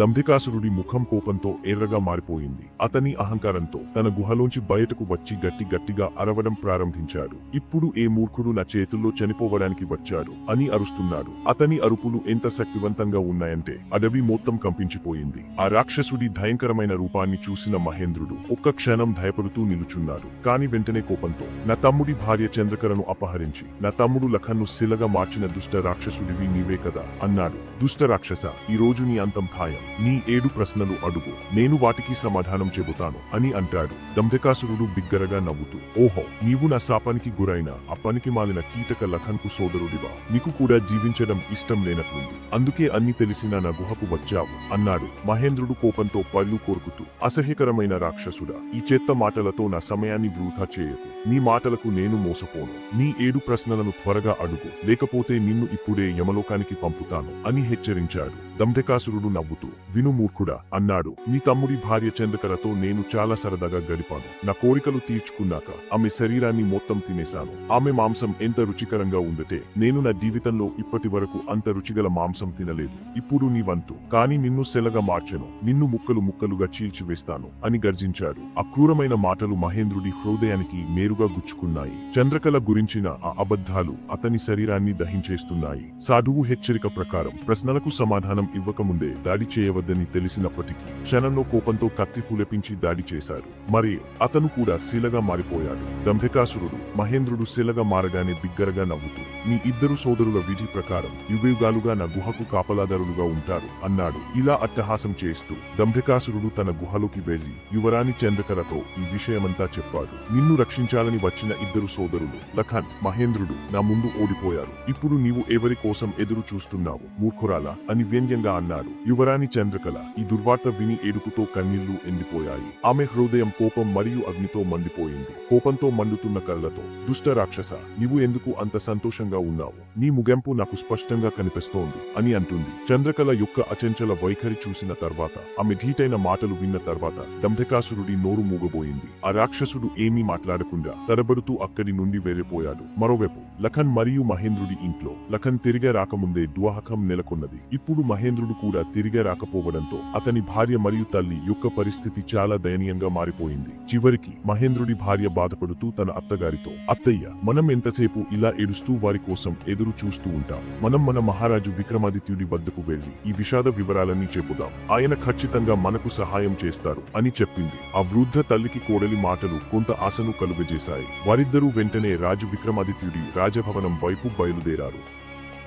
దంభికాసురుడి ముఖం కోపంతో ఎర్రగా మారిపోయింది. అతని అహంకారంతో తన గుహలోంచి బయటకు వచ్చి గట్టి గట్టిగా అరవడం ప్రారంభించాడు. ఇప్పుడు ఏ మూర్ఖుడు నా చేతుల్లో చనిపోవడానికి వచ్చాడు అని అరుస్తున్నాడు. అతని అరుపులు ఎంత శక్తివంతంగా ఉన్నాయంటే అడవి మొత్తం కంపించిపోయింది. ఆ రాక్షసుడి భయంకరమైన రూపాన్ని చూసిన మహేంద్రుడు ఒక్క క్షణం భయపడుతూ నిలుచున్నాడు. కాని వెంటనే కోపంతో నా తమ్ముడి భార్య చంద్రకరను అపహరించి నా తమ్ముడు లఖన్ను శిలగా మార్చిన దుష్ట రాక్షసుడివి నీవే కదా అన్నాడు. దుష్ట రాక్షస ఈ రోజు నీ అంతం ఖాయం. నీ ఏడు ప్రశ్నలు అడుగు. నేను వాటికి సమాధానం చెబుతాను అని అంటాడు. దంధకాసురుడు బిగ్గరగా నవ్వుతూ ఓహో నీవు నా శాపానికి గురైన అప్పనికి మాలిన కీటక లఖన్కు సోదరుడివా? నీకు కూడా జీవించడం ఇష్టం లేనట్లుంది. అందుకే అన్ని తెలిసిన నా గుహకు వచ్చావు అన్నాడు. మహేంద్రుడు కోపంతో పళ్ళు కోరుకుతూ అసహ్యకరమైన రాక్షసుడా ఈ చెత్త మాటలతో నా సమయాన్ని వృధా చేయకు. నీ మాటలకు నేను మోసపోను. నీ ఏడు ప్రశ్నలను త్వరగా అడుగు. లేకపోతే నిన్ను ఇప్పుడే యమలోకానికి పంపుతాను అని హెచ్చరించాడు. దంధకాసురుడు నవ్వుతూ వినుమూర్ఖుడా అన్నాడు. నీ తమ్ముడి భార్య చంద్రకలతో నేను చాలా సరదాగా గడిపాను. నా కోరికలు తీర్చుకున్నాక ఆమె శరీరాన్ని మొత్తం తినేశాను. ఆమె మాంసం ఎంత రుచికరంగా ఉందటే నేను నా జీవితంలో ఇప్పటి వరకు అంత రుచిగల మాంసం తినలేదు. ఇప్పుడు నీ వంతు. కానీ నిన్ను సెలగా మార్చను. నిన్ను ముక్కలు ముక్కలుగా చీల్చివేస్తాను అని గర్జించాడు. అక్రూరమైన మాటలు మహేంద్రుడి హృదయానికి నేరుగా గుచ్చుకున్నాయి. చంద్రకళ గురించిన ఆ అబద్ధాలు అతని శరీరాన్ని దహించేస్తున్నాయి. సాధువు హెచ్చరిక ప్రకారం ప్రశ్నలకు సమాధానం ఇవ్వకముందే దాడి చేయవద్దని తెలిసినప్పటికీ క్షణంలో కోపంతో కత్తి ఫులపించి దాడి చేశారు. మరి అతను కూడా శిలగా మారిపోయాడు. దంభికాసురుడు మహేంద్రుడు శిలగా మారగానే బిగ్గరగా నవ్వుతూ మీ ఇద్దరు సోదరుల విధి ప్రకారం యుగయుగాలుగా నా గుహకు కాపలాదారులుగా ఉంటారు అన్నాడు. ఇలా అట్టహాసం చేస్తూ దంభికాసురుడు తన గుహలోకి వెళ్ళి యువరాణి చంద్రకలతో ఈ విషయమంతా చెప్పాడు. నిన్ను రక్షించాలని వచ్చిన ఇద్దరు సోదరులు లఖన్ మహేంద్రుడు నా ముందు ఓడిపోయారు. ఇప్పుడు నీవు ఎవరి కోసం ఎదురు చూస్తున్నావు మూర్ఖురాలా? అని వ్యంగ్యంగా అన్నారు. యువరాణి చంద్రకళ. ఈ దుర్వార్త విని ఏడుపుతో కన్నీళ్ళు ఎండిపోయాయి. ఆమె హృదయం కోపం మరియు అగ్నితో మండిపోయింది. కోపంతో మండుతున్న కళ్ళతో దుష్ట రాక్షస నీవు ఎందుకు అంత సంతోషంగా ఉన్నావు? నీ ముగింపు నాకు స్పష్టంగా కనిపిస్తోంది అని అంటుంది. చంద్రకళ యొక్క అచంచల వైఖరి చూసిన తర్వాత ఆమె ధీటైన మాటలు విన్న తర్వాత దంభకాసురుడి నోరు మూగబోయింది. ఆ రాక్షసుడు ఏమీ మాట్లాడకుండా తరబడుతూ అక్కడి నుండి వెళ్ళిపోయాడు మరోవైపు లఖన్ మరియు మహేంద్రుడి ఇంట్లో లఖన్ తిరిగే రాకముందే దువాహకం నెలకొన్నది. ఇప్పుడు మహేంద్రుడు కూడా తిరిగే లేకపోవడంతో అతని భార్య మరియు తల్లి యొక్క పరిస్థితి చాలా దయనీయంగా మారిపోయింది. చివరికి మహేంద్రుడి భార్య బాధపడుతూ తన అత్తగారితో అత్తయ్య మనం ఎంతసేపు ఇలా ఏడుస్తూ వారి కోసం ఎదురు చూస్తూ ఉంటాం. మనం మన మహారాజు విక్రమాదిత్యుడి వద్దకు వెళ్ళి ఈ విషాద వివరాలన్నీ చెబుదాం. ఆయన ఖచ్చితంగా మనకు సహాయం చేస్తారు అని చెప్పింది. ఆ వృద్ధ తల్లికి కోడలి మాటలు కొంత ఆశను కలుగజేశాయి. వారిద్దరూ వెంటనే రాజు విక్రమాదిత్యుడి రాజభవనం వైపు బయలుదేరారు.